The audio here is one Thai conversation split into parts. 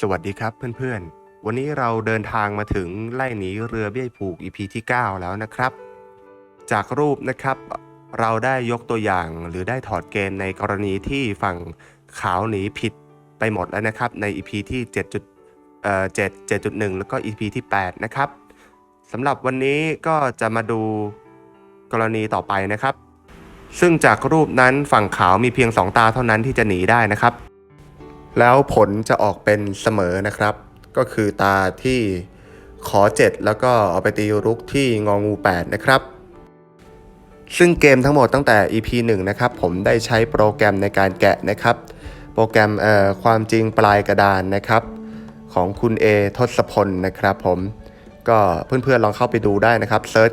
สวัสดีครับเพื่อนๆ วันนี้เราเดินทางมาถึงไล่หนีเรือเบี้ยผูก EP ที่ 9 แล้วนะครับ จากรูปนะครับเราได้ยกตัวอย่างหรือได้ถอดเกณฑ์ในกรณีที่ฝั่งขาวหนีผิดไปหมดแล้วนะครับ ใน EP ที่7.7 7.1 แล้วก็ EP ที่ 8 นะครับสำหรับวันนี้ก็จะมาดูกรณีต่อไปนะครับ ซึ่งจากรูปนั้นฝั่งขาวมีเพียง 2 ตาเท่านั้นที่จะหนีได้นะครับ แล้วผลจะออกเป็นเสมอนะครับ ก็คือตาที่ขอ 7 แล้วก็เอาไปตีรุกที่งองู 8 นะครับ ซึ่งเกมทั้งหมดตั้งแต่ EP 1 นะครับ ผมได้ใช้โปรแกรมในการแกะนะครับ โปรแกรมเอ่อความจริงปลายกระดานนะครับ ของคุณ A ทศพลนะครับผมก็เพื่อนๆลองเข้าไปดูได้นะครับเซิร์ช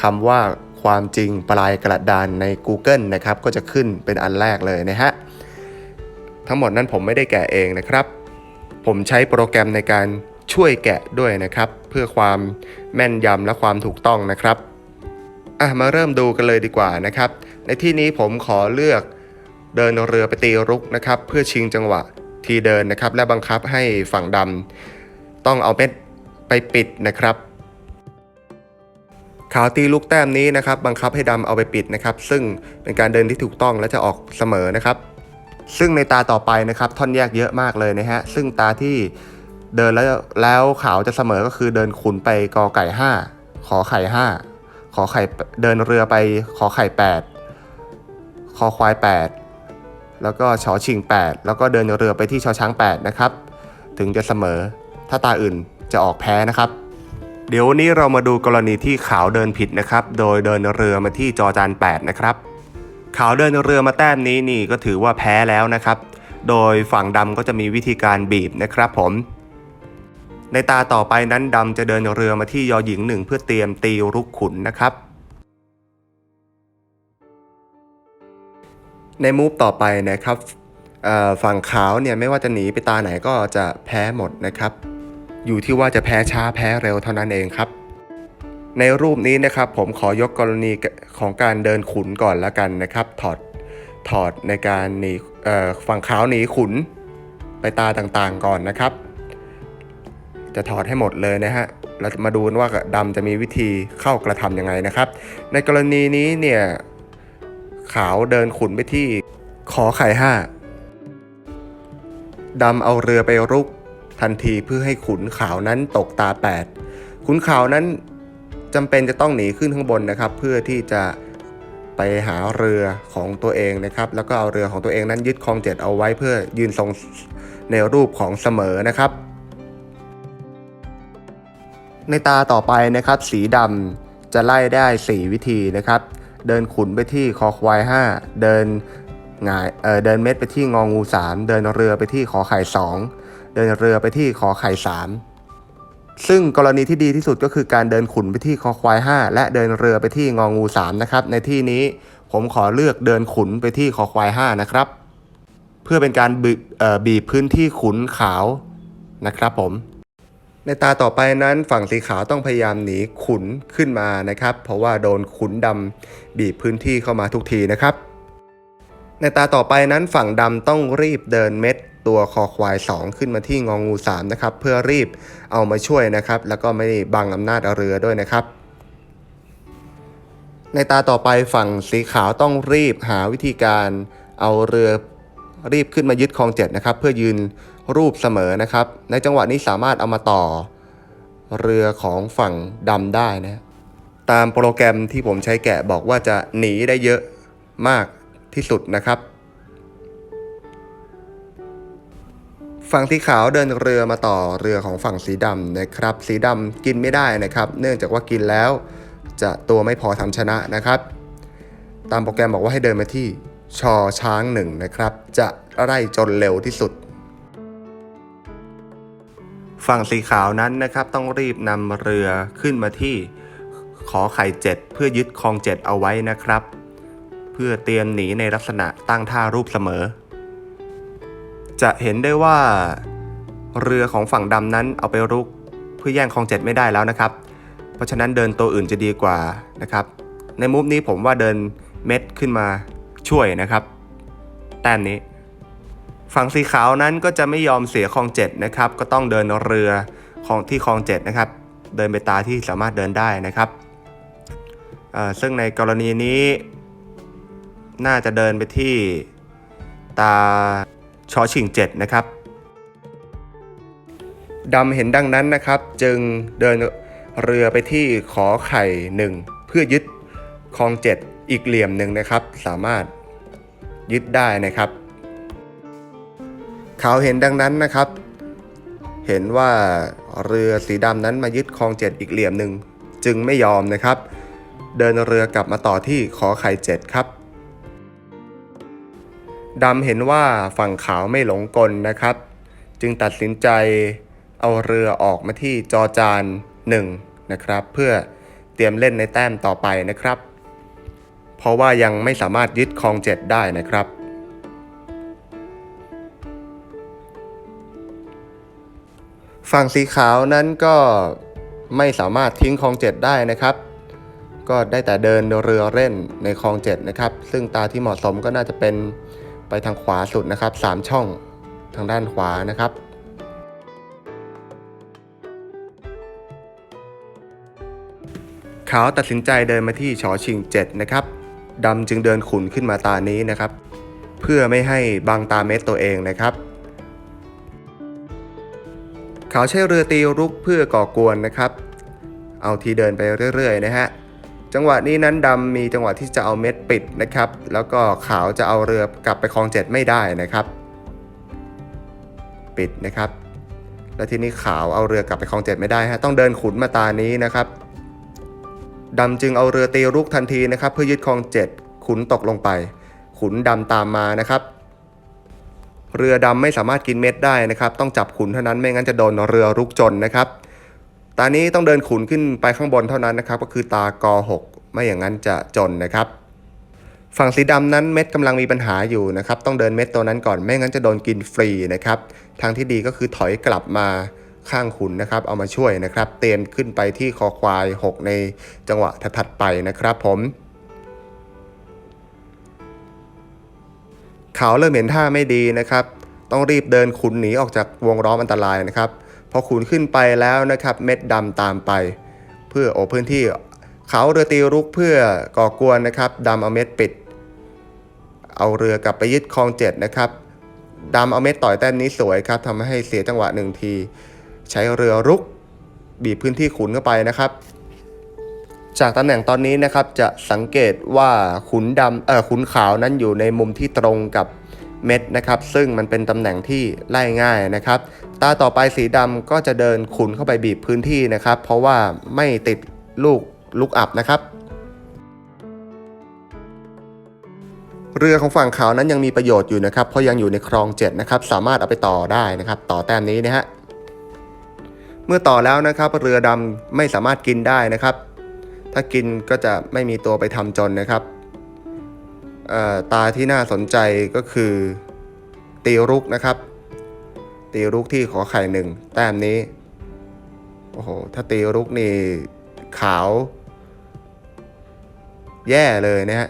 คำว่าความจริงปลายกระดานใน Google นะครับ ก็จะขึ้นเป็นอันแรกเลยนะฮะ ทั้งหมดนั้นผมไม่ได้แกะเองนะครับ ผมใช้โปรแกรมในการช่วยแกะด้วยนะครับ เพื่อความแม่นยำและความถูกต้องนะครับอะมาเริ่มดูกันเลยดีกว่านะครับ ในที่นี้ผมขอเลือกเดินเรือไปตีรุกนะครับ เพื่อชิงจังหวะทีเดินนะครับ และบังคับให้ฝั่งดำต้องเอาเม็ดไปปิดนะครับขาวตีลูกแต้มนี้นะครับ บังคับให้ดำเอาไปปิดนะครับ ซึ่งเป็นการเดินที่ถูกต้องและจะออกเสมอนะครับ ซึ่งในตาต่อไปนะครับท่อนแยกเยอะมากเลยนะฮะซึ่งตาที่เดินแล้วแล้วขาวจะเสมอก็คือเดินขุนไปกอไก่ 5 ขอไข่ 5 ขอไข่เดินเรือไปขอไข่ 8 คอควาย 8 แล้วก็ชอชิง 8 แล้วก็เดินเรือไปที่ชอช้าง 8 นะครับ ถึงจะเสมอถ้าตาอื่นจะออกแพ้นะครับ เดี๋ยววันนี้เรามาดูกรณีที่ขาวเดินผิดนะครับ โดยเดินเรือมาที่จอจาน 8 นะครับ ขาวเดินเรือมาแต้มนี้นี่ก็ถือว่าแพ้แล้วนะครับ โดยฝั่งดำก็จะมีวิธีการบีบนะครับผม ในตาต่อไปนั้นดำจะเดินเรือมาที่ยอหญิงหนึ่งเพื่อเตรียมตีรุกขุนนะครับ ในมูฟต่อไปนะครับฝั่งขาวเนี่ยไม่ว่าจะหนีไปตาไหนก็จะแพ้หมดนะครับ อยู่ที่ว่าจะแพ้ช้าแพ้เร็วเท่านั้นเองครับ ในรูปนี้นะครับผมขอยกกรณีของการเดินขุนก่อนละกันนะครับถอดถอดในการหนีฝั่งขาวหนีขุนไปตาต่างๆก่อนนะครับ จะถอดให้หมดเลยนะฮะเราจะมาดูนว่าดำจะมีวิธีเข้ากระทำยังไงนะครับ ในกรณีนี้เนี่ยขาวเดินขุนไปที่ขอไข่ห้าดำเอาเรือไปรุกทันทีเพื่อให้ขุนขาวนั้นตกตา 8 ขุนขาวนั้น จำเป็นจะต้องหนีขึ้นข้างบนนะครับ เพื่อที่จะไปหาเรือของตัวเองนะครับ แล้วก็เอาเรือของตัวเองนั้นยึดคลองเจ็ดเอาไว้เพื่อยืนทรงในรูปของเสมอนะครับ ในตาต่อไปนะครับ สีดำจะไล่ได้ 4 วิธีนะครับ เดินขุนไปที่คอควาย 5 เดินหงายเออเดินเม็ดไปที่งองู 3 เดินเรือไปที่ขอไข่ 2 เดินเรือไปที่ขอไข่ 3 ซึ่งกรณีที่ดีที่สุดก็คือการเดินขุนไปที่คอควาย 5 และเดินเรือไปที่งองู3นะครับในที่นี้ผมขอเลือกเดินขุนไปที่คอควาย 5 นะครับ เพื่อเป็นการบบีบพื้นที่ขุนขาวนะครับผม ในตาต่อไปนั้นฝั่งสีขาวต้องพยายามหนีขุนขึ้นมานะครับ เพราะว่าโดนขุนดำบีบพื้นที่เข้ามาทุกทีนะครับ ในตาต่อไปนั้นฝั่งดำต้องรีบเดินเม็ด ตัวคอควาย 2 ขึ้นมาที่งองู3นะครับเพื่อรีบเอามาช่วยนะครับ แล้วก็ไม่บังอำนาจเรือด้วยนะครับในตาต่อไปฝั่งสีขาวต้องรีบหาวิธีการเอาเรือรีบขึ้นมายึดคลองเจ็ดนะครับ เพื่อยืนรูปเสมอนะครับ ในจังหวะนี้สามารถเอามาต่อเรือของฝั่งดำได้นะตามโปรแกรมที่ผมใช้แกะบอกว่าจะหนีได้เยอะมากที่สุดนะครับ ฝั่งสีขาวเดินเรือมาต่อเรือของฝั่งสีดำนะครับ สีดำกินไม่ได้นะครับ เนื่องจากว่ากินแล้ว จะตัวไม่พอทำชนะนะครับ ตามโปรแกรมบอกว่าให้เดินมาที่ชอช้างหนึ่งนะครับ จะไล่จนเร็วที่สุด ฝั่งสีขาวนั้นนะครับต้องรีบนำเรือขึ้นมาที่ขอไข่เจ็ดเพื่อยึดคลองเจ็ดเอาไว้นะครับ เพื่อเตรียมหนีในลักษณะตั้งท่ารูปเสมอ จะเห็นได้ว่า เรือของฝั่งดำนั้นเอาไปรุกเพื่อแย่งคลองเจ็ดไม่ได้แล้วนะครับ เพราะฉะนั้นเดินตัวอื่นจะดีกว่านะครับ ในมุมนี้ผมว่าเดินเม็ดขึ้นมาช่วยนะครับ แต้มนี้ ฝั่งสีขาวนั้นก็จะไม่ยอมเสียคลองเจ็ดนะครับ ก็ต้องเดินเรือของที่คลองเจ็ดนะครับ เดินไปตาที่สามารถเดินได้นะครับซึ่งในกรณีนี้ น่าจะเดินไปที่ตา ชอชิงเจ็ดนะครับดำเห็นดังนั้นนะครับ จึงเดินเรือไปที่ขอไข่หนึ่งเพื่อยึดคลองเจ็ดอีกเหลี่ยมหนึ่งนะครับ สามารถยึดได้นะครับเขาเห็นดังนั้นนะครับ เห็นว่าเรือสีดำนั้นมายึดคลองเจ็ดอีกเหลี่ยมหนึ่งจึงไม่ยอมนะครับ เดินเรือกลับมาต่อที่ขอไข่เจ็ดครับ ดำเห็นว่าฝั่งขาวไม่หลงกลนะครับ จึงตัดสินใจเอาเรือออกมาที่จอจานหนึ่งนะครับ เพื่อเตรียมเล่นในแต้มต่อไปนะครับ เพราะว่ายังไม่สามารถยึดคลองเจ็ดได้นะครับ ฝั่งสีขาวนั้นก็ไม่สามารถทิ้งคลองเจ็ดได้นะครับ ก็ได้แต่เดินเรือเล่นในคลองเจ็ดนะครับ ซึ่งตาที่เหมาะสมก็น่าจะเป็น ไปทางขวาสุดนะครับสามช่องทางด้านขวานะครับ ขาวตัดสินใจเดินมาที่ชอชิง 7 นะครับดำจึงเดินขุนขึ้นมาตานี้นะครับ เพื่อไม่ให้บังตาเม็ดตัวเองนะครับเขาใช้เรือตีรุกเพื่อก่อกวนนะครับ เอาทีเดินไปเรื่อยๆนะฮะ จังหวะนี้นั้นดำมีจังหวะที่จะเอาเม็ดปิดนะครับ แล้วก็ขาวจะเอาเรือกลับไปคลองเจ็ดไม่ได้นะครับ ปิดนะครับ แล้วทีนี้ขาวเอาเรือกลับไปคลองเจ็ดไม่ได้ฮะต้องเดินขุนมาตานี้นะครับดำจึงเอาเรือตีรุกทันทีนะครับ เพื่อยึดคลองเจ็ดขุนตกลงไป ขุนดำตามมานะครับ เรือดำไม่สามารถกินเม็ดได้นะครับ ต้องจับขุนเท่านั้นไม่งั้นจะโดนเรือรุกจนนะครับ ตานี้ต้องเดินขุนขึ้นไปข้างบนเท่านั้นนะครับก็คือตากอ6ไม่อย่างนั้นจะจนนะครับฝั่งสีดำนั้นเม็ดกำลังมีปัญหาอยู่นะครับต้องเดินเม็ดตัวนั้นก่อนไม่งั้นจะโดนกินฟรีนะครับทางที่ดีก็คือถอยกลับมาข้างขุนนะครับเอามาช่วยนะครับเตียนขึ้นไปที่คอควาย 6 ในจังหวะถัดไปนะครับผมเขาเริ่มเห็นท่าไม่ดีนะครับ ต้องรีบเดินขุนหนีออกจากวงล้อมอันตรายนะครับ อขุนขึ้นไปแล้วนะครับเม็ดดำตามไป เพื่อโอบพื้นที่เขาเรือตีรุกเพื่อก่อกวนนะครับดำเอาเม็ดปิด เอาเรือกลับไปยึดคลองเจ็ดนะครับดำเอาเม็ดต่อยแต้มนี้สวยครับทำให้เสียจังหวะหนึ่งที ใช้เรือรุกบีบพื้นที่ขุนเข้าไปนะครับ จากตำแหน่งตอนนี้นะครับจะสังเกตว่าขุนดำเออขุนขาวนั้นอยู่ในมุมที่ตรงกับ เม็ดนะครับ ซึ่งมันเป็นตำแหน่งที่ไล่ง่ายนะครับ ตาต่อไปสีดำก็จะเดินขุนเข้าไปบีบพื้นที่นะครับ เพราะว่าไม่ติดลูกลุกอับนะครับ เรือของฝั่งขาวนั้นยังมีประโยชน์อยู่นะครับ เพราะยังอยู่ในคลองเจ็ดนะครับ สามารถเอาไปต่อได้นะครับ ต่อแต้มนี้นะฮะ เมื่อต่อแล้วนะครับ เรือดำไม่สามารถกินได้นะครับ ถ้ากินก็จะไม่มีตัวไปทำจนนะครับ ตาที่น่าสนใจก็คือตีรุกนะครับ ตีรุกที่ขอไข่หนึ่งแต้มนี้โอ้โหถ้าตีรุกนี่ขาว แย่เลยนะฮะ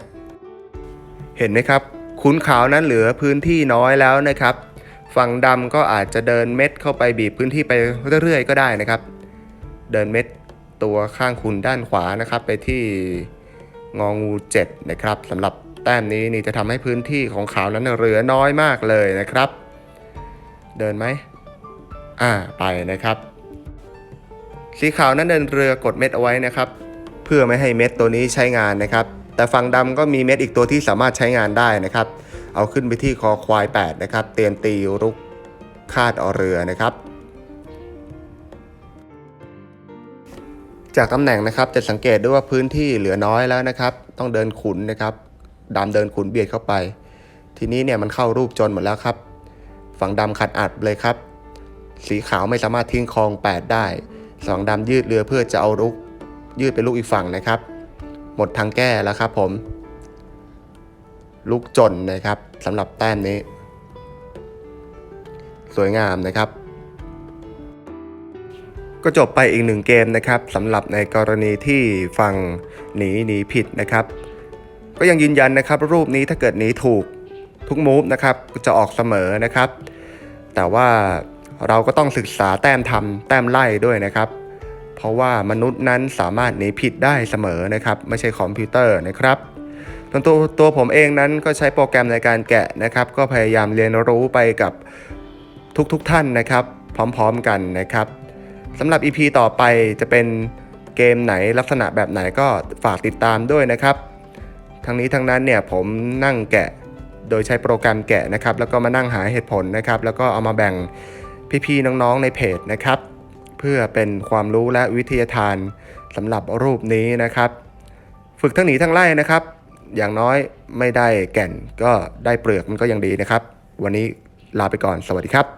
เห็นไหมครับขุนขาวนั้นเหลือพื้นที่น้อยแล้วนะครับ ฝั่งดำก็อาจจะเดินเม็ดเข้าไปบีบพื้นที่ไปเรื่อยๆก็ได้นะครับ เดินเม็ดตัวข้างคุณด้านขวานะครับ ไปที่งองู7นะครับสำหรับ แต้มนี้นี่จะทำให้พื้นที่ของขาวนั้นเหลือน้อยมากเลยนะครับ เดินไหมอ่าไปนะครับ สีขาวนั้นเดินเรือกดเม็ดเอาไว้นะครับ เพื่อไม่ให้เม็ดตัวนี้ใช้งานนะครับ แต่ฝั่งดำก็มีเม็ดอีกตัวที่สามารถใช้งานได้นะครับ เอาขึ้นไปที่คอควาย 8 นะครับ เตรียมตีรุกคาดเอาเรือนะครับจากตำแหน่งนะครับจะสังเกตด้วยว่าพื้นที่เหลือน้อยแล้วนะครับ ต้องเดินขุนนะครับ ดำเดินขุนเบียดเข้าไป ทีนี้เนี่ยมันเข้ารูปจนหมดแล้วครับ ฝั่งดำขัดอัดเลยครับ สีขาวไม่สามารถทิ้งคลอง 8 ได้สองดำยืดเรือเพื่อจะเอาลุกยืดไปลูกอีกฝั่งนะครับ หมดทางแก้แล้วครับผมลูกจนนะครับสำหรับแต้มนี้ สวยงามนะครับก็จบไปอีกหนึ่งเกมนะครับสำหรับในกรณีที่ฝั่งหนีหนีผิดนะครับ ก็ยังยืนยันนะครับ รูปนี้ถ้าเกิดหนีถูกทุกมูฟนะครับจะออกเสมอนะครับ แต่ว่าเราก็ต้องศึกษาแต้มทำแต้มไล่ด้วยนะครับ เพราะว่ามนุษย์นั้นสามารถหนีผิดได้เสมอนะครับ ไม่ใช่คอมพิวเตอร์นะครับส่วนตัวตัวผมเองนั้นก็ใช้โปรแกรมในการแกะนะครับ ก็พยายามเรียนรู้ไปกับทุกๆทท่านนะครับ พร้อมๆกันนะครับสำหรับ EP ต่อไปจะเป็นเกมไหนลักษณะแบบไหนก็ฝากติดตามด้วยนะครับ ทั้งนี้ทั้งนั้นเนี่ยผมนั่งแกะโดยใช้โปรแกรมแกะนะครับ แล้วก็มานั่งหาเหตุผลนะครับ แล้วก็เอามาแบ่งพี่ๆน้องๆในเพจนะครับ เพื่อเป็นความรู้และวิทยาทานสำหรับรูปนี้นะครับ ฝึกทั้งหนีทั้งไล่นะครับ อย่างน้อยไม่ได้แก่นก็ได้เปลือกมันก็ยังดีนะครับ วันนี้ลาไปก่อนสวัสดีครับ